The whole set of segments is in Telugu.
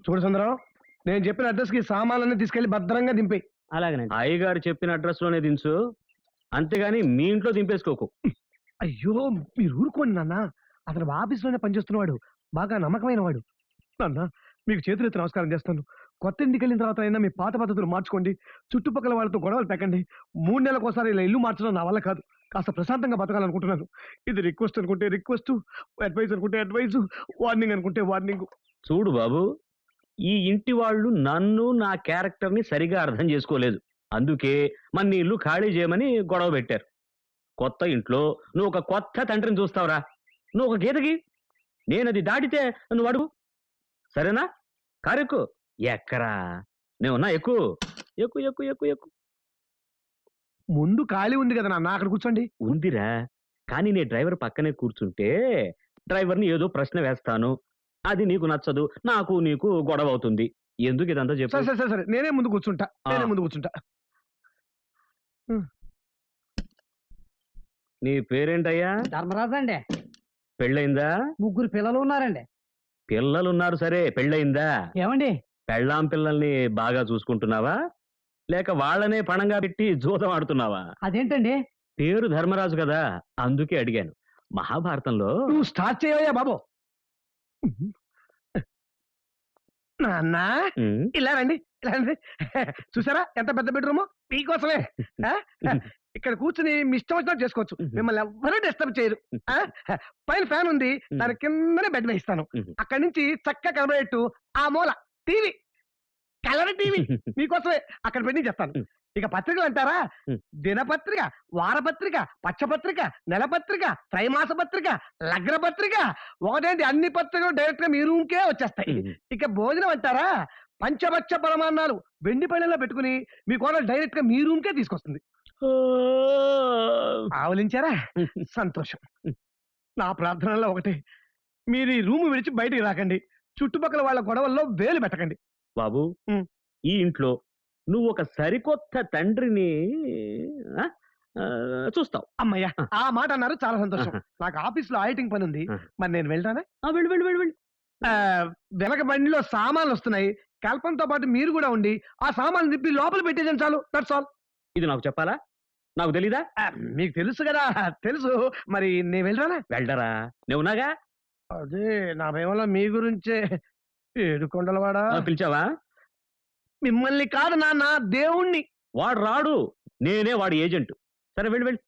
చూడు సుందరం నేను చెప్పిన అడ్రస్కి సామాన్లన్నీ తీసుకెళ్ళి భద్రంగా దింపేయి. అలాగేనండి అయ్యగారు చెప్పిన అడ్రస్లోనే దించు. అంతేగాని మీ ఇంట్లో దింపేసుకోకు. అయ్యో మీరు ఊరుకోండి నాన్న. అతను ఆఫీస్లోనే పనిచేస్తున్నవాడు బాగా నమ్మకమైన వాడు నాన్న మీకు చేతులెత్తి నమస్కారం చేస్తాను. కొత్త ఇంటికి వెళ్ళిన తర్వాత అయినా మీ పాత పద్ధతులు మార్చుకోండి. చుట్టుపక్కల వాళ్ళతో గొడవలు పెట్టండి. మూడు నెలలకు ఒకసారి ఇలా ఇల్లు మార్చడం నా వల్ల కాదు. కాస్త ప్రశాంతంగా బతకాలనుకుంటున్నాను. ఇది రిక్వెస్ట్ అనుకుంటే రిక్వెస్ట్ అడ్వైస్ అనుకుంటే అడ్వైస్ వార్నింగ్ అనుకుంటే వార్నింగ్. చూడు బాబు ఈ ఇంటి వాళ్ళు నన్ను నా క్యారెక్టర్ని సరిగా అర్థం చేసుకోలేదు. అందుకే మన నీ ఇల్లు ఖాళీ చేయమని గొడవ పెట్టారు. కొత్త ఇంట్లో నువ్వు ఒక కొత్త తండ్రిని చూస్తావురా. నువ్వు ఒక గీతకి? నేను అది దాటితే నువ్వు అడుగు. సరేనా? కారెక్కు. ఎక్కరా? నేనున్నా ఎక్కువ ఎక్కువ ఎక్కువ ఎక్కువ ఎక్కువ ముందు ఖాళీ ఉంది కదా నాన్న అక్కడ కూర్చోండి. ఉందిరా. కానీ నీ డ్రైవర్ పక్కనే కూర్చుంటే డ్రైవర్ని ఏదో ప్రశ్న వేస్తాను. అది నీకు నచ్చదు నాకు నీకు గొడవ అవుతుంది ఎందుకు ఇదంతా సరే చెప్పు? సరే సరే సరే నేనే ముందు కూర్చుంటా నేనే ముందు కూర్చుంటా. నీ పేరేంటయ్యా? ధర్మరాజు అండి. పెళ్ళయిందా? ముగ్గురు పిల్లలు ఉన్నారండి. పిల్లలున్నారు సరే పెళ్ళయిందా? ఏమండి? పెళ్ళాం పిల్లల్ని బాగా చూసుకుంటున్నావా? లేక వాళ్ళనే పణంగా పెట్టి జూతం ఆడుతున్నావా? అదేంటండి? పేరు ధర్మరాజు కదా అందుకే అడిగాను. మహాభారతంలో నువ్వు స్టార్ట్ చేయవయ్యా బాబు. నాన్న ఉమ్, ఇలా రండి ఇలా రండి. చూసారా ఎంత పెద్ద బెడ్రూమ్? మీకోసమే ఆ? ఇక్కడ కూర్చుని మీ ఇష్టం వచ్చినట్టు చేసుకోవచ్చు. మిమ్మల్ని ఎవ్వరూ డిస్టర్బ్ చేయరు. ఆ? పైన ఫ్యాన్ ఉంది దాని కిందనే బెడ్ వేయిస్తాను. అక్కడి నుంచి చక్కగా కనబడేట్టు ఆ మూల టీవీ. Colour TV. మీకోసమే అక్కడ పెట్టి చెప్తాను. ఇక పత్రికలు అంటారా. దినపత్రిక వారపత్రిక పచ్చపత్రిక నెలపత్రిక త్రైమాస పత్రిక లగ్న పత్రిక ఒకటేంటి? అన్ని పత్రికలు డైరెక్ట్గా మీ రూమ్కే వచ్చేస్తాయి. ఇక భోజనం అంటారా? పంచభక్ష పరమాన్నాలు వెండి పళ్ళెంలో పెట్టుకుని మీ కోడలు డైరెక్ట్గా మీ రూమ్కే తీసుకొస్తుంది. ఆవలించారా? సంతోషం. నా ప్రార్థనలో ఒకటే. మీరు ఈ రూమ్ విడిచి బయటికి రాకండి. చుట్టుపక్కల వాళ్ళ గొడవల్లో వేలు పెట్టకండి. బాబు. ఈ ఇంట్లో నువ్వు ఒక సరికొత్త తండ్రిని ఆ, ఆ, చూస్తావు. అమ్మయ్యా ఆ. మాట అన్నారు చాలా సంతోషం. నాకు ఆఫీస్లో ఆడిటింగ్ పని ఉంది మరి నేను వెళ్తానా ఆ, వెళ్ళు వెళ్ళు వెళ్ళు వెనక బండిలో సామాన్లు వస్తున్నాయి. కల్పంతో పాటు మీరు కూడా ఉండి ఆ సామాన్లు తిప్పి లోపల పెట్టేసాను చాలు. దట్స్ ఆల్ ఇది నాకు చెప్పాలా? నాకు తెలీదా? మీకు తెలుసు కదా తెలుసు. మరి నేను వెళ్ళరానా? వెళ్ళరా. నువ్వునాగా అదే నా భయంలో మీ గురించే ఏడు కొండలవాడా పిలిచావా? మిమ్మల్ని కాదు నాన్న దేవుణ్ణి. వాడు రాడు. నేనే వాడి ఏజెంట్. సరే వెళ్ళి వెళ్ళి.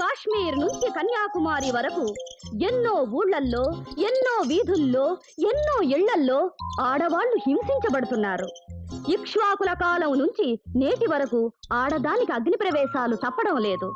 కాశ్మీర్ నుంచి కన్యాకుమారి వరకు ఎన్నో ఊళ్ళల్లో ఎన్నో వీధుల్లో ఎన్నో ఇళ్ళల్లో ఆడవాళ్ళు హింసించబడుతున్నారు. ఇక్ష్వాకుల కాలం నుంచి నేటి వరకు ఆడదానికి అగ్ని ప్రవేశాలు తప్పడం లేదు.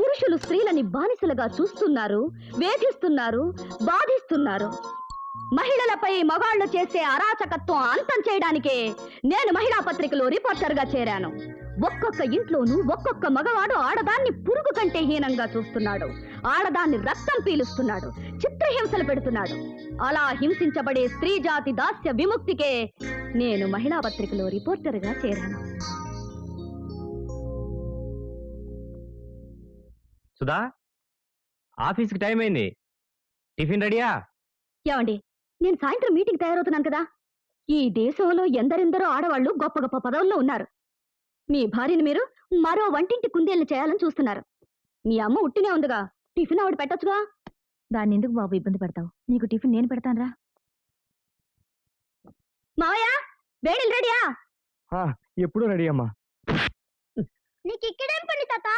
పురుషులు స్త్రీలని బానిసలుగా చూస్తున్నారు వేధిస్తున్నారు బాధిస్తున్నారు. మహిళలపై మగాళ్ళు చేసే అరాచకత్వం అంతం చేయడానికే నేను మహిళా పత్రికలో రిపోర్టర్గా చేరాను. ఒక్కొక్క ఇంట్లోనూ ఒక్కొక్క మగవాడు ఆడదాన్ని పురుగు కంటే హీనంగా చూస్తున్నాడు. ఆడదాన్ని రక్తం పీలుస్తున్నాడు. చిత్రహింసలు పెడుతున్నాడు. అలా హింసించబడే స్త్రీ జాతి దాస్య విముక్తికే నేను మహిళా పత్రికలో రిపోర్టర్గా చేరాను. సుధా ఆఫీస్కి టైం అయింది. టిఫిన్ రెడీయా? ఏమండి? నేను సాయంత్రం మీటింగ్ తయారవుతున్నాను కదా. ఈ దేశంలో ఎందరెందరో ఆడవాళ్ళు గొప్ప గొప్ప పదవుల్లో ఉన్నారు. మీ భార్యని మీరు మరో వంటింటి కుందేళ్ళు చేయాలని చూస్తున్నారు. మీ అమ్మ ఉట్టినే ఉందిగా. టిఫిన్ ఆవిడ పెట్టొచ్చుగా. దాన్ని ఎందుకు బాబు ఇబ్బంది పెడతావు? నీకు టిఫిన్ నేను పెడతానురా. మావయ్య వేడిలు రెడీయా? ఎప్పుడు రెడీ అమ్మా. నీకు ఇక్కడేం పని తాత.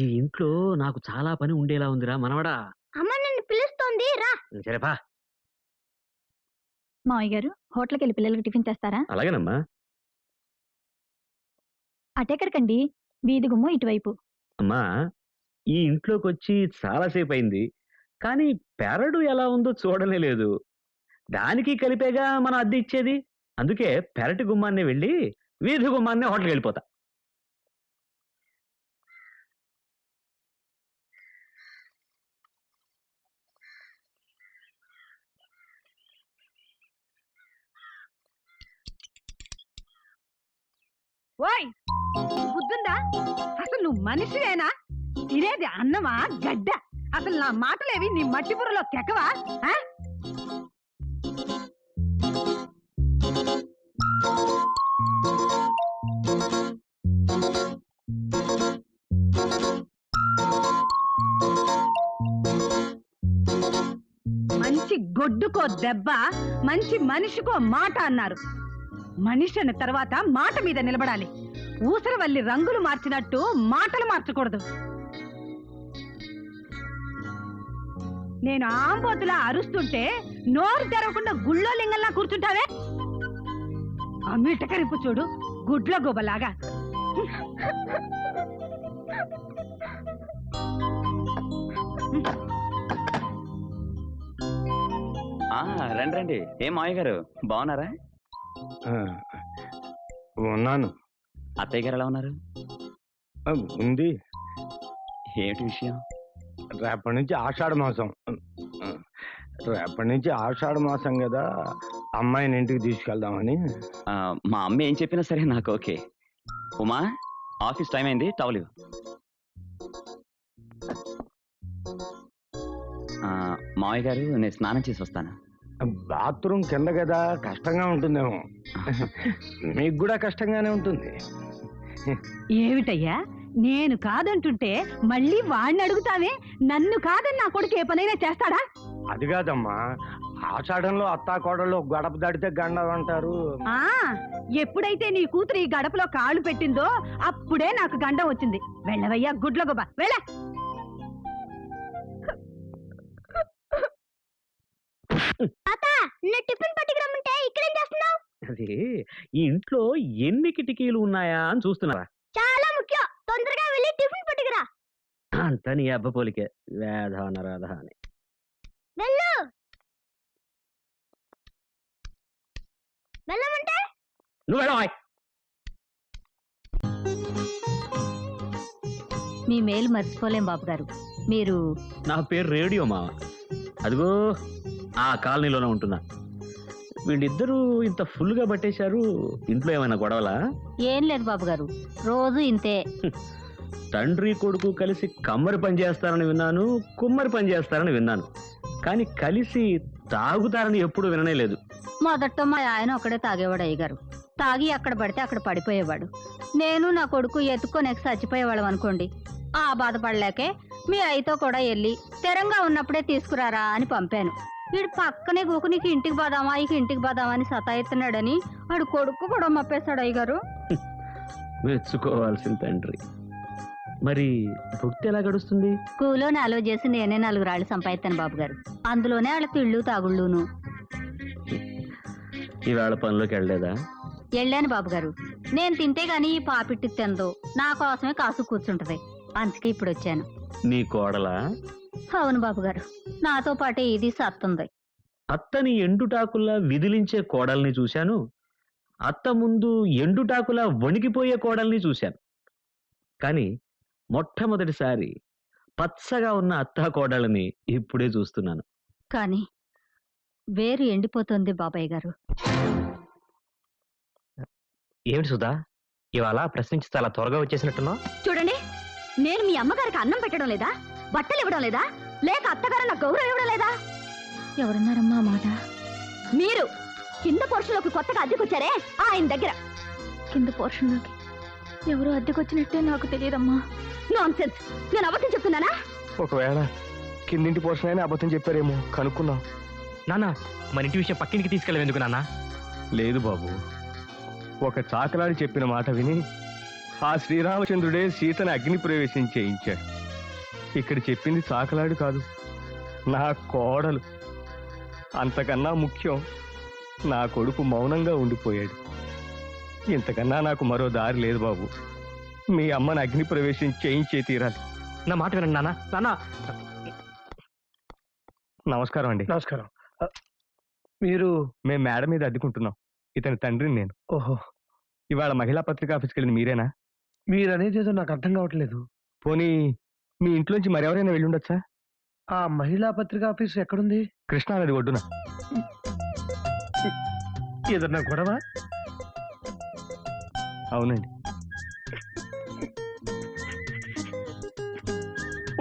ఈ ఇంట్లో నాకు చాలా పని ఉండేలా ఉందిరా మనవడా. అమ్మ నన్ను పిలుస్తోంది రా. సరేపా మావయ్య గారు హోటల్కి వెళ్ళి పిల్లలకి టిఫిన్ తెస్తారా? అలాగేనమ్మా. అటెక్కడికండి? వీధి గుమ్మో ఇటువైపు. అమ్మా ఈ ఇంట్లోకి వచ్చి చాలాసేపు అయింది కానీ పెరడు ఎలా ఉందో చూడలే లేదు. దానికి కలిపేగా మనం అద్దె ఇచ్చేది. అందుకే పెరటి గుమ్మాన్ని వెళ్ళి వీధి గుమ్మాన్ని హోటల్కి వెళ్ళిపోతా ఓయ్ బుద్ధుందా? అసలు నువ్వు మనిషివేనా? ఇదేది అన్నమా గడ్డ? అసలు నా మాటలేవి నీ మట్టి బుర్రలో కెకవా మంచి గొడ్డుకో దెబ్బ మంచి మనిషికో మాట అన్నారు. మనిషి అన్న తర్వాత మాట మీద నిలబడాలి. ఊసరవల్లి రంగులు మార్చినట్టు మాటలు మార్చకూడదు. నేను ఆంబోతులా అరుస్తుంటే నోరు తెరవకుండా గుళ్ళో లింగంలా కూర్చుంటావే? అమ్మిటకరింపు చూడు గుడ్ల గోబలాగా. రండి రండి. ఏం మావయ్య గారు బాగున్నారా? ఉన్నాను. అత్తయ్య గారు ఎలా ఉన్నారు? ఉంది. ఏమిటి విషయం? రేపటి నుంచి ఆషాఢ మాసం. రేపటి నుంచి ఆషాఢ మాసం కదా. అమ్మాయిని ఇంటికి తీసుకెళ్దామని. ఆ, మా అమ్మ ఏం చెప్పినా సరే నాకు ఓకే. ఉమా ఆఫీస్ టైం అయింది టవల్ ఇవ్వు. ఆ, మావయ్య గారు నేను స్నానం చేసి వస్తాను. బాత్రూమ్ కింద కదా కష్టంగా ఉంటుందేమో. మీకు కూడా కష్టంగానే ఉంటుంది. ఏమిటయ్యా? నేను కాదంటుంటే మళ్ళీ వాడిని అడుగుతావే? నన్ను కాదని నా కొడుకు ఏ పనైనా చేస్తాడా? అది కాదమ్మా. ఆషాఢంలో అత్తా కోడళ్ళు గడప దాటితే గండం అంటారు. ఆ ఎప్పుడైతే నీ కూతురు ఈ గడపలో కాళ్ళు పెట్టిందో అప్పుడే నాకు గండం వచ్చింది. వెళ్ళవయ్యా గుడ్ల గొబ్బ టిఫిన్ పట్టుకురమ్మంటే ఇక్కడేం చేస్తున్నావు? అది ఈ ఇంట్లో ఎన్ని కిటికీలు ఉన్నాయా అని చూస్తున్నారా? చాలా ముఖ్యం. తొందరగా వెళ్ళి టిఫిన్ పట్టుకురా. అంత నీ అబ్బ పోలికే. వేధ నరాధ అని. వెళ్ళు. వెళ్ళమంటే? నువ్వు వెళ్ళవాయ్ మీ మేలు మర్చిపోలేం బాబు గారు మీరు నా పేరు రేడియో మావ అదిగో ఆ కాలనీలోనే ఉంటున్నా. వీళ్ళిద్దరూ ఇంత ఫుల్గా పట్టేశారు ఇంట్లో ఏమైనా గొడవలా? ఏం లేదు బాబు గారు రోజు ఇంతే. తండ్రి కొడుకు కలిసి కమ్మరి పని చేస్తారని విన్నాను కుమ్మరి పని చేస్తారని విన్నాను. కానీ కలిసి తాగుతారని ఎప్పుడు విననే లేదు. మొదట్లో మా ఆయన ఒకడే తాగేవాడు అయ్యగారు. తాగి అక్కడ పడితే అక్కడ పడిపోయేవాడు. నేను నా కొడుకు ఎత్తుకొని చచ్చిపోయేవాళ్ళం అనుకోండి. ఆ బాధపడలేకే మీ అయితో కూడా వెళ్ళి స్థిరంగా ఉన్నప్పుడే తీసుకురారా అని పంపాను. వీడు పక్కనే గోకు నీకు ఇంటికి పోదామా ఇక ఇంటికి పోదామా అని సతాయిస్తున్నాడని వాడు కొడుకు కూడా మప్పేశాడు అయ్యగారు. మెచ్చుకోవాల్సిన తండ్రి. మరి భక్తి ఎలా గడుస్తుంది? స్కూల్లో నాలుగు చేసి నేనే నాలుగు రాళ్ళు సంపాదిస్తాను బాబు గారు అందులోనే వాళ్ళ తిళ్ళు తాగుళ్ళును. ఈవేళ పనిలోకి వెళ్ళలేదా? వెళ్ళాను బాబు గారు నేను తింటే గాని ఈ పాపిట్టి తిందో నా కోసమే కాసు కూర్చుంటది. అందుకే ఇప్పుడు వచ్చాను నీ కోడలా? అవును బాబు గారు నాతో పాటే ఇది సత్తుంది. అత్తని ఎండుటాకులా విదిలించే కోడల్ని చూశాను. అత్త ముందు ఎండుటాకులా వణికిపోయే కోడల్ని చూశాను. కానీ మొట్టమొదటిసారి పచ్చగా ఉన్న అత్తా కోడళ్ళని ఇప్పుడే చూస్తున్నాను. కానీ వేరు ఎండిపోతుంది బాబాయ్ గారు. ఏమిటి సుధా? ఇవాళ ప్రశ్నించి చాలా త్వరగా వచ్చేసినట్టున్నావు. చూడండి నేను మీ అమ్మగారికి అన్నం పెట్టడం లేదా? బట్టలు ఇవ్వడం లేదా? లేక అత్తగారు నాకు గౌరవం ఇవ్వడం లేదా? ఎవరున్నారమ్మా మాట? మీరు కింద పోర్షన్లోకి కొత్తగా అద్దెకొచ్చారే? ఆయన దగ్గర. కింద పోర్షన్లోకి? ఎవరు అద్దెకొచ్చినట్టే నాకు తెలియదమ్మా. నాన్ సెన్స్ నేను అబద్ధం చెప్తున్నానా? ఒకవేళ కిందింటి పోర్షన్ అయినా అబద్ధం చెప్పారేమో కనుక్కున్నాం నాన్న మన ఇంటి విషయం పక్కింటికి తీసుకెళ్ళేందుకు నాన్న? లేదు బాబు. ఒక చాకలాడి చెప్పిన మాట విని ఆ శ్రీరామచంద్రుడే సీతను అగ్ని ప్రవేశం చేయించాడు. ఇక్కడ చెప్పింది చాకలాడు కాదు. నా కోడలు. అంతకన్నా ముఖ్యం నా కొడుకు మౌనంగా ఉండిపోయాడు. ఇంతకన్నా నాకు మరో దారి లేదు బాబు. మీ అమ్మని అగ్ని ప్రవేశం చేయించే తీరాలి. నా మాట వినండి నాన్న. నాన్న. నమస్కారం అండి. నమస్కారం. మీరు మేము మేడ మీద అద్దుకుంటున్నాం. ఇతని తండ్రిని నేను. ఓహో. ఇవాళ మహిళా పత్రికా ఆఫీస్కి వెళ్ళింది మీరేనా? మీరు అనేది ఏదో నాకు అర్థం కావట్లేదు. పోనీ మీ ఇంట్లోంచి మరెవరైనా వెళ్ళి ఉండొచ్చా ఆ మహిళా పత్రిక ఆఫీస్ ఎక్కడుంది? కృష్ణానది ఒడ్డున. ఏదన్నా గొడవ? అవునండి.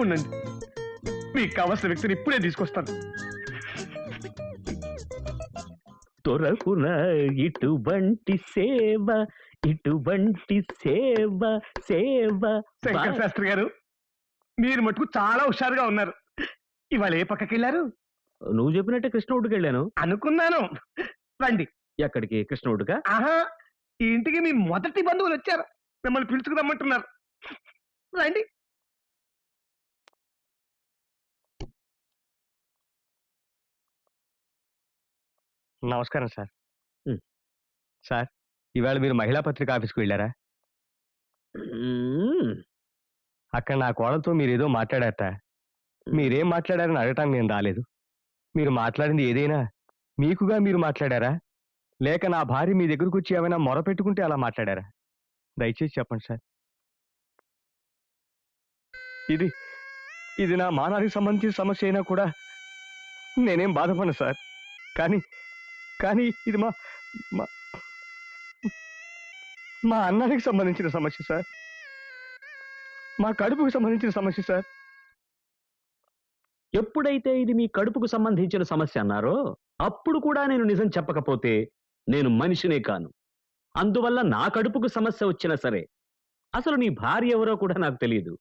ఉండండి. మీకు కావాల్సిన వ్యక్తిని ఇప్పుడే తీసుకొస్తాను. తొరకున ఇటువంటి సేవ ఇటువంటి సేవ సేవ శంకర్ శాస్త్రి గారు మీరు మటుకు చాలా హుషారుగా ఉన్నారు. ఇవాళ ఏ పక్కకి వెళ్ళారు నువ్వు చెప్పినట్టే కృష్ణవుడికి వెళ్ళాను. అనుకున్నాను. రండి. ఎక్కడికి? కృష్ణవుడిగా ఆహా ఈ ఇంటికి మీ మొదటి బంధువులు వచ్చారు. మిమ్మల్ని పిలుచుకురమ్మంటున్నారు. రండి. నమస్కారం సార్. ఉమ్. సార్ ఇవాళ మీరు మహిళా పత్రిక ఆఫీస్కి వెళ్ళారా? మ్మ్. అక్కడ నా కోడలతో మీరు ఏదో మాట్లాడారట మీరేం మాట్లాడారని అడగటానికి నేను రాలేదు. మీరు మాట్లాడింది ఏదైనా మీకుగా మీరు మాట్లాడారా? లేక నా భార్య మీ దగ్గరకు వచ్చి ఏమైనా మొర పెట్టుకుంటే అలా మాట్లాడారా? దయచేసి చెప్పండి సార్. ఇది ఇది నా మానానికి సంబంధించిన సమస్య అయినా కూడా నేనేం బాధపడను సార్. కానీ కానీ ఇది మా మా అన్నానికి సంబంధించిన సమస్య సార్. మా కడుపుకు సంబంధించిన సమస్య సార్. ఎప్పుడైతే ఇది మీ కడుపుకు సంబంధించిన సమస్య అన్నారో అప్పుడు కూడా నేను నిజం చెప్పకపోతే నేను మనిషినే కాను. అందువల్ల నా కడుపుకు సమస్య వచ్చినా సరే అసలు నీ భార్య ఎవరో కూడా నాకు తెలియదు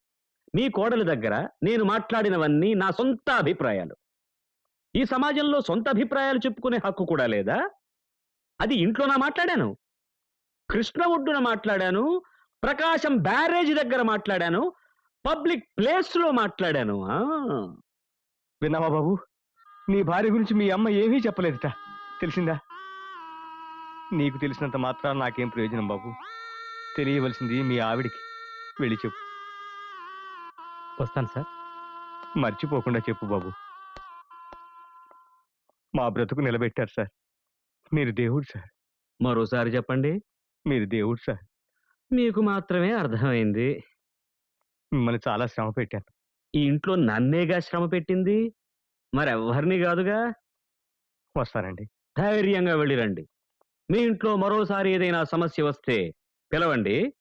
నీ కోడలి దగ్గర నేను మాట్లాడినవన్నీ నా సొంత అభిప్రాయాలు. ఈ సమాజంలో సొంత అభిప్రాయాలు చెప్పుకునే హక్కు కూడా లేదా? అది ఇంట్లో నా మాట్లాడాను. కృష్ణ ఒడ్డున మాట్లాడాను. ప్రకాశం బ్యారేజ్ దగ్గర మాట్లాడాను. పబ్లిక్ ప్లేస్లో మాట్లాడాను. ఆ! విన్నావా బాబు? నీ భార్య గురించి మీ అమ్మ ఏమీ చెప్పలేదుట. తెలిసిందా? నీకు తెలిసినంత మాత్రం నాకేం ప్రయోజనం బాబు? తెలియవలసింది మీ ఆవిడికి. వెళ్ళి చెప్పు. వస్తాను సార్. మర్చిపోకుండా చెప్పు బాబు. మా బ్రతుకు నిలబెట్టారు సార్. మీరు దేవుడు సార్. మరోసారి చెప్పండి. మీరు దేవుడు సార్. మీకు మాత్రమే అర్థమైంది. మిమ్మల్ని చాలా శ్రమ పెట్టాను. ఈ ఇంట్లో నన్నేగా శ్రమ పెట్టింది? మరెవ్వరిని కాదుగా? వస్తానండి. ధైర్యంగా వెళ్ళిరండి. మీ ఇంట్లో మరోసారి ఏదైనా సమస్య వస్తే పిలవండి.